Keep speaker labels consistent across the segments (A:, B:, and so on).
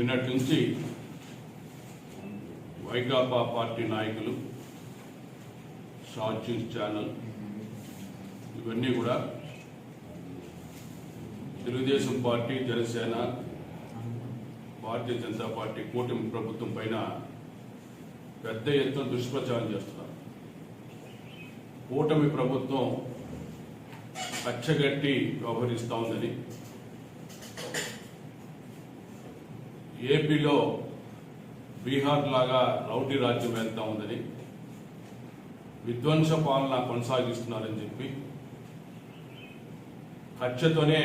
A: నిన్నటి నుంచి వైకాపా పార్టీ నాయకులు షార్ట్ న్యూస్ ఛానల్ ఇవన్నీ కూడా తెలుగుదేశం పార్టీ జనసేన భారతీయ జనతా పార్టీ కూటమి ప్రభుత్వం పైన పెద్ద ఎత్తున దుష్ప్రచారం చేస్తున్నారు. కూటమి ప్రభుత్వం కచ్చగట్టి వ్యవహరిస్తూ ఉందని ఏపీలో బీహార్ లాగా రౌడీ రాజ్యం వెళ్తా ఉందని విధ్వంస పాలన కొనసాగిస్తున్నారని చెప్పి కక్షతోనే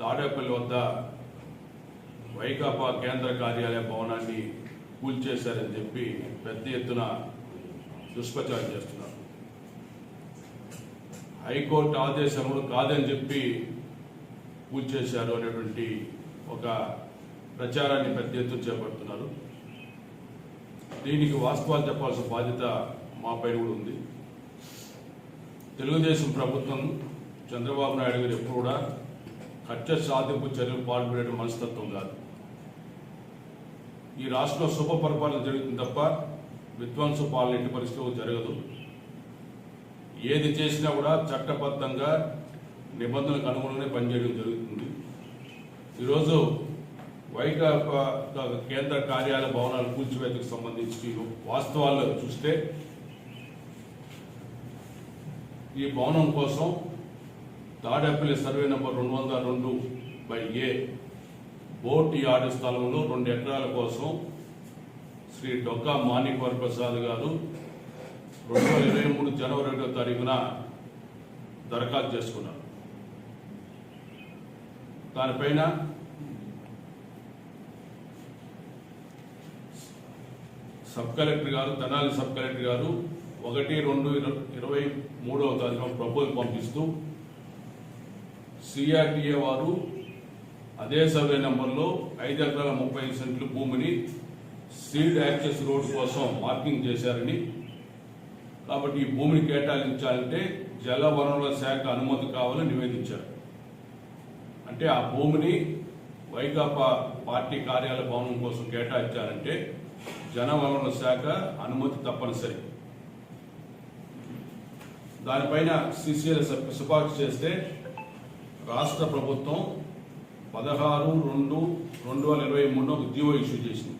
A: తాడేపల్లి వద్ద వైకాపా కేంద్ర కార్యాలయ భవనాన్ని కూల్చేశారని చెప్పి పెద్ద ఎత్తున దుష్ప్రచారం చేస్తున్నారు. హైకోర్టు ఆదేశములు కాదని చెప్పి కూల్చేశారు అనేటువంటి ఒక ప్రచారాన్ని పెద్ద ఎత్తున చేపడుతున్నారు. దీనికి వాస్తవాలు చెప్పాల్సిన బాధ్యత మా పైన కూడా ఉంది. తెలుగుదేశం ప్రభుత్వం చంద్రబాబు నాయుడు గారు ఎప్పుడు కూడా కక్ష సాధింపు చర్యలు పాల్పడే మనస్తత్వం కాదు. ఈ రాష్ట్రంలో శుభ పరిపాలన జరుగుతుంది తప్ప విధ్వంస పాలన ఎట్టి జరగదు. ఏది చేసినా కూడా చట్టబద్ధంగా నిబంధనలకు అనుగుణంగానే పనిచేయడం జరుగుతుంది. ఈరోజు వైకాపా కేంద్ర కార్యాలయ భవనాల కూల్చివేతకు సంబంధించి వాస్తవాల్లో చూస్తే ఈ భవనం కోసం తాడేపల్లి సర్వే నెంబర్ రెండు వందల రెండు బై ఏ బోట్ యార్డు స్థలంలో రెండు ఎకరాల కోసం శ్రీ డొక్కా మాణిక్వర్ ప్రసాద్ గారు రెండు వేల ఇరవై మూడు జనవరి ఒకటో తారీఖున దరఖాస్తు చేసుకున్నారు. దానిపైన సబ్ కలెక్టర్ గారు తెనాలి సబ్ కలెక్టర్ గారు ఒకటి రెండు ఇరవై మూడవ తారీఖున ప్రపోజల్ పంపిస్తూ సిఆర్డిఏ వారు అదే సర్వే నెంబర్లో ఐదు ఎకరాల ముప్పై ఐదు సెంట్ల భూమిని సీల్డ్ యాక్సెస్ రోడ్ కోసం మార్కింగ్ చేశారని. కాబట్టి ఈ భూమిని కేటాయించాలంటే జల వనరుల శాఖ అనుమతి కావాలని నివేదించారు. అంటే ఆ భూమిని వైకాపా పార్టీ కార్యాలయ భవనం కోసం కేటాయించాలంటే జనవనరుల శాఖ అనుమతి తప్పనిసరి. దానిపైన సిసిఎల్ సిఫార్సు చేస్తే రాష్ట్ర ప్రభుత్వం పదహారు రెండు రెండు వేల ఇరవై మూడు ఒక జీవో ఇష్యూ చేసింది.